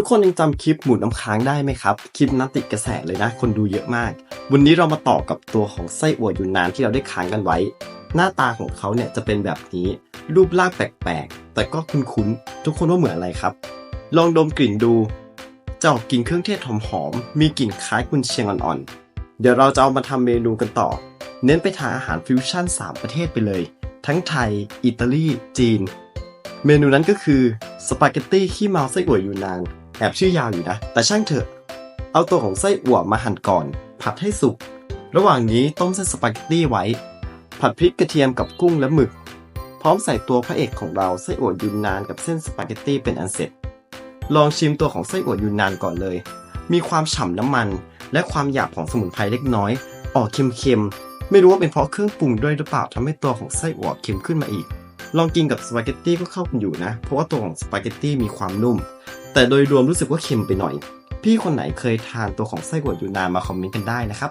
ทุกคนยังจำคลิปหมูน้ำค้างได้ไหมครับ คลิปนั้นติดกระแสเลยนะ คนดูเยอะมาก วันนี้เรามาต่อกับตัวของไส้อั่วยูนนานที่เราได้ค้างกันไว้ หน้าตาของเขาเนี่ยจะเป็นแบบนี้ รูปร่างแปลกๆ แต่ก็คุ้นๆ ทุกคนว่าเหมือนอะไรครับ ลองดมกลิ่นดูจะออกกลิ่นเครื่องเทศหอมๆ มีกลิ่นคล้ายกุนเชียงอ่อนๆ เดี๋ยวเราจะเอามาทำเมนูกันต่อ เน้นไปทางอาหารฟิวชั่น 3 ประเทศไปเลย ทั้งไทย อิตาลี จีน เมนูนั้นก็คือสปาเกตตี้ขี้เมาไส้อั่วยูนาน แอบชื่อยาวอยู่นะ แต่ช่างเถอะ เอาตัวของไส้อั่วมาหั่นก่อน ผัดให้สุก ระหว่างนี้ต้มเส้นสปาเกตตี้ไว้ ผัดพริกกระเทียมกับกุ้งและหมึก พร้อมใส่ตัวพระเอกของเราไส้อั่วยูนนานกับเส้นสปาเกตตี้เป็นอันเสร็จ ลองชิมตัวของไส้อั่วยูนนานก่อนเลย มีความฉ่ำน้ำมัน และความหยาบของสมุนไพรเล็กน้อย ออกเค็มๆ ไม่รู้ว่าเป็นเพราะเครื่องปรุงด้วยหรือเปล่าทำให้ตัวของไส้อั่วเค็มขึ้นมาอีกลองกินกับสปาเกตตี้ก็เข้ากันอยู่นะ เพราะว่าตัวของสปาเกตตี้มีความนุ่ม แต่โดยรวมรู้สึกว่าเค็มไปหน่อย พี่คนไหนเคยทานตัวของไส้อั่วยูนนานมาคอมเมนต์กันได้นะครับ